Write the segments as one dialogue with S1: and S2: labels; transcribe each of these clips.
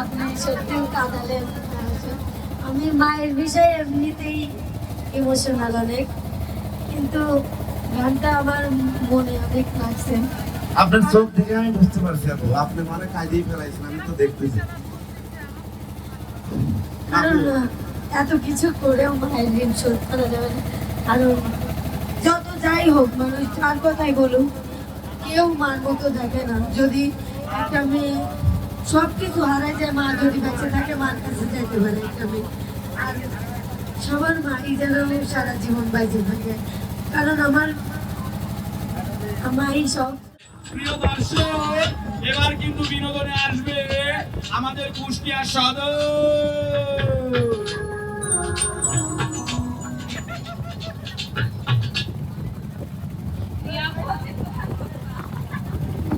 S1: আপনি সত্যিও কাঁদালেন আমি মায়ের বিষয়ে এমনিতেই ইমোশনাল অনেক কিন্তু গানটা আমার মনে অনেক লাগছে।
S2: আপনার চোখ থেকে আমি বুঝতে পারছি আপু। আপনি মানে কাজেই ফেলাইছেন আমি তো দেখতেছি।
S1: কারণ এত কিছু করেও মায়ের ঋণ শোধ করা যাবে না। কারণ যত যাই হোক মানুষ যার কথাই বলুক কেউ মার মতো দেখে না। যদি একটা মেয়ে সব কিছু হারায় যায় মা যদি বেঁচে থাকে মার কাছে যাইতে পারে মেয়ে। আর সবার মাই যেন সারা জীবন বাইচে থাকে। কারণ আমার মাই সব
S3: প্রিয় দর্শক এবার কিন্তু বিনোদনে আসবে আমাদের কুষ্টিয়া সদর।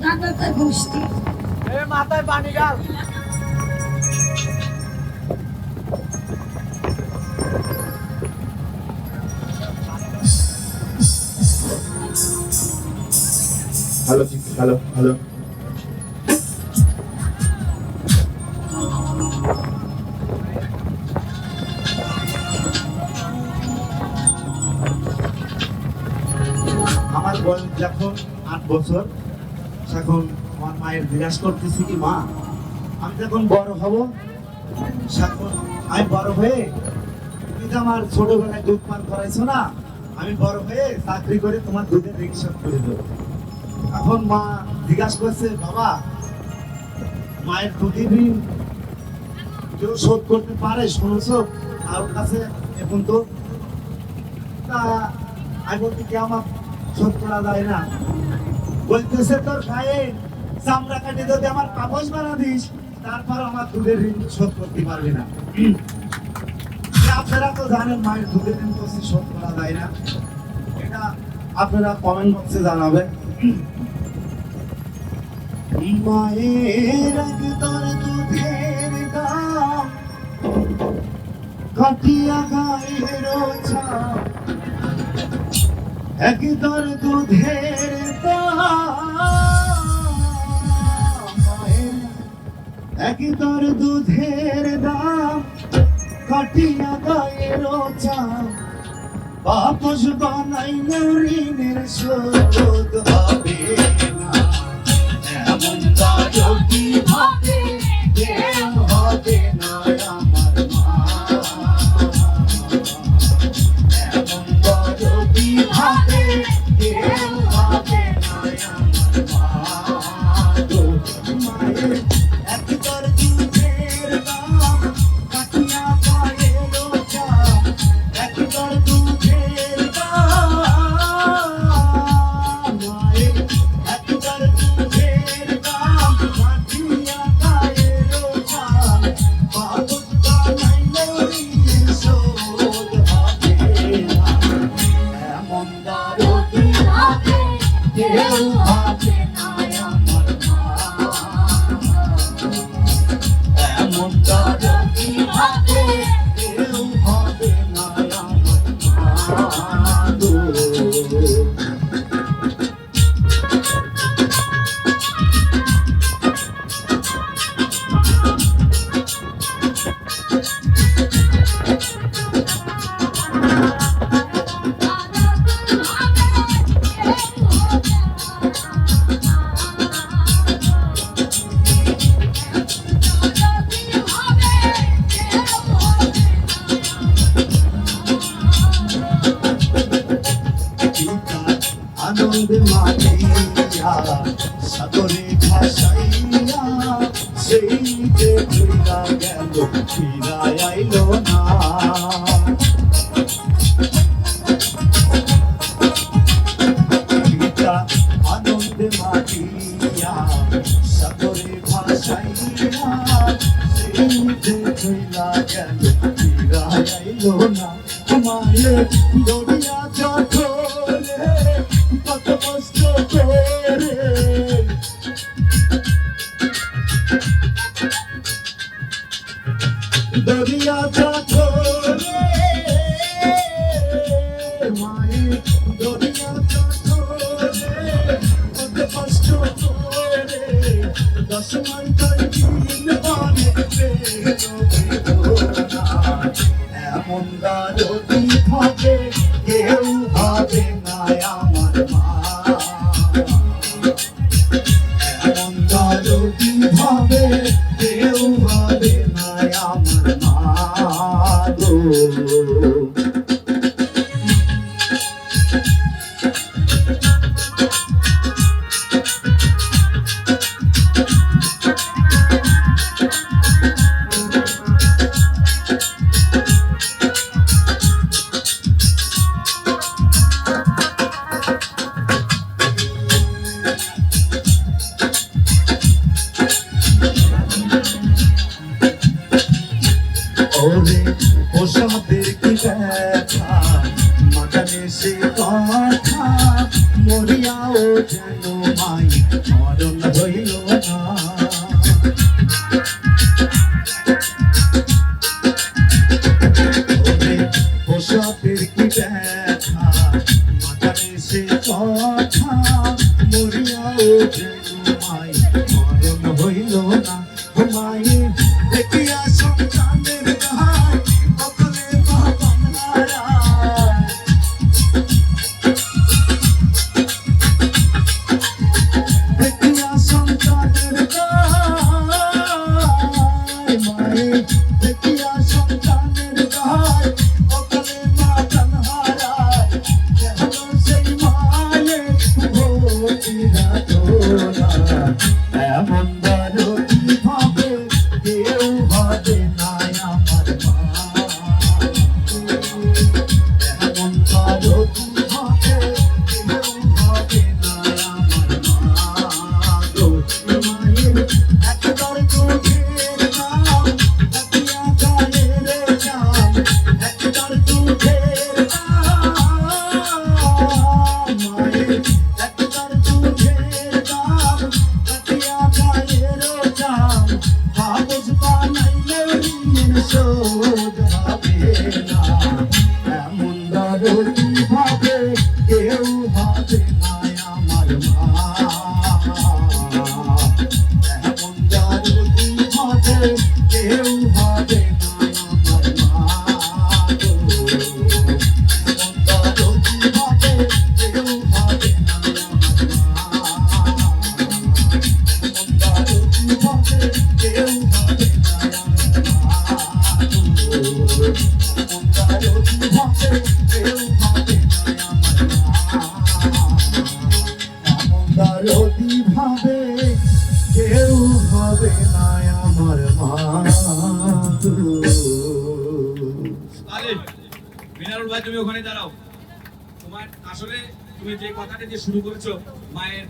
S1: ডাকাতার গোষ্ঠী
S4: মাথায় পানি ডাল
S2: হ্যালো হ্যালো হ্যালো। আমার বয়স যখন আট বছর। আমার মায়ের জিজ্ঞাসা করতেছি কি, মা, আমি যখন বড় হব। আমি বড় হয়ে, তুমি তো আমার ছোটবেলায় দুধ পান করাইছো না, আমি বড় হয়ে চাকরি করে তোমার দুধের রিক্সা করে দেবো। এখন মা জিজ্ঞাসা করছে, বাবা, মায়ের ঋণ কেউ শোধ করতে পারে, শুনেছ? কারোর কাছে এখন তো। তা আমি বলতে কি আমার শোধ করা যায় না? বলতেছে তোর গায়ে চামড়া কাটে যদি আমার কাগজ বানা দিস, তারপর আমার দুধের ঋণ শোধ করতে পারবি না। আপনারা তো জানেন, মায়ের দুধের ঋণ তো শোধ করা যায় না। এটা আপনারা কমেন্ট বক্সে জানাবেন। মায়ের তোর দুধের দাম, কাটিয়া গায়ের এক তোর দুধের দাম। এক তোর দুধের দাম কাটিয়া গায়ের চাম। বাপস বানাইল ঋণের শোধ হবে। ঘুরা গেল ফিরায় না। দরিয়া দরিয়া চটরে মায়ের দরিয়া চটরে কত কষ্ট করে দশ মাইল দিন পারে এমন দারদি হবে কেউ Thank you. কেউ হবে না আমার
S3: মিনারুল ভাই তুমি ওখানে দাঁড়াও। তোমার আসলে তুমি যে কথাটা যে শুরু করেছ মায়ের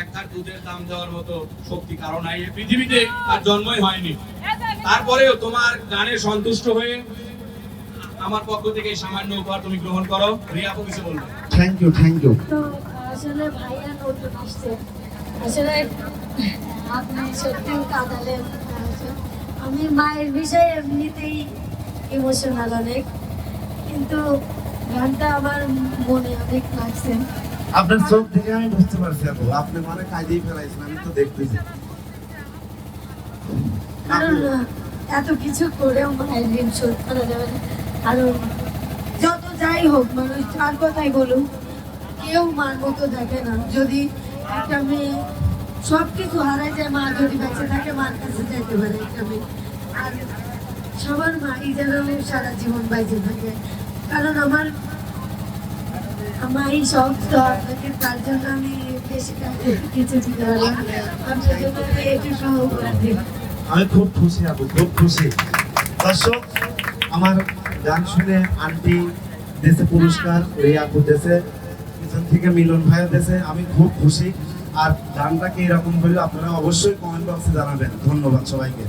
S3: এক ধার দুধের দাম দেওয়ার মতো শক্তি কারণ নাই। পৃথিবীতে তার জন্মই হয়নি। তারপরেও তোমার গানে সন্তুষ্ট হয়ে আমার পক্ষ থেকে সামান্য উপহার তুমি গ্রহণ করো। রিয়াপু কিছু বলবে?
S2: থ্যাংক ইউ থ্যাংক ইউ
S1: আসলে ভাইয়া নতুন আসছে। আসলে আপনি সত্যি কাঁদালেন। আমি মায়ের বিষয়ে এমনিতেই ইমোশনাল অনেক। কিন্তু গানটা আমার মনে অনেক লাগছে।
S2: আপনার চোখ থেকে আমি বুঝতে পারছি আপু। আপনি মানে কাজেই ফেলাইছেন আমি তো দেখতেছি।
S1: কারণ এত কিছু করেও মায়ের ঋণ শোধ করা যাবে না। কারণ যত যাই হোক মানুষ যার কথাই বলুক কেউ মার মতো দেখে না। যদি একটা মেয়ে সব কিছু হারায় যায় মা যদি বেঁচে থাকে মার কাছে যাইতে পারে একটা মেয়ে। আর সবার মাই যেন সারা জীবন বাইচে থাকে। কারণ আমার মাই সব তো আপনাকে তার জন্য আমি বেশি কিছু দিতে পারলাম
S2: আমি খুব খুশি আপু খুব খুশি। দর্শক, আমার গান শুনে আন্টি দেশে পুরস্কার এই আপু দেশে পিছন থেকে মিলন ভাইও দেশে আমি খুব খুশি। আর গানটা কি এরকম হলো আপনারা অবশ্যই কমেন্ট বক্সে জানাবেন। ধন্যবাদ সবাইকে।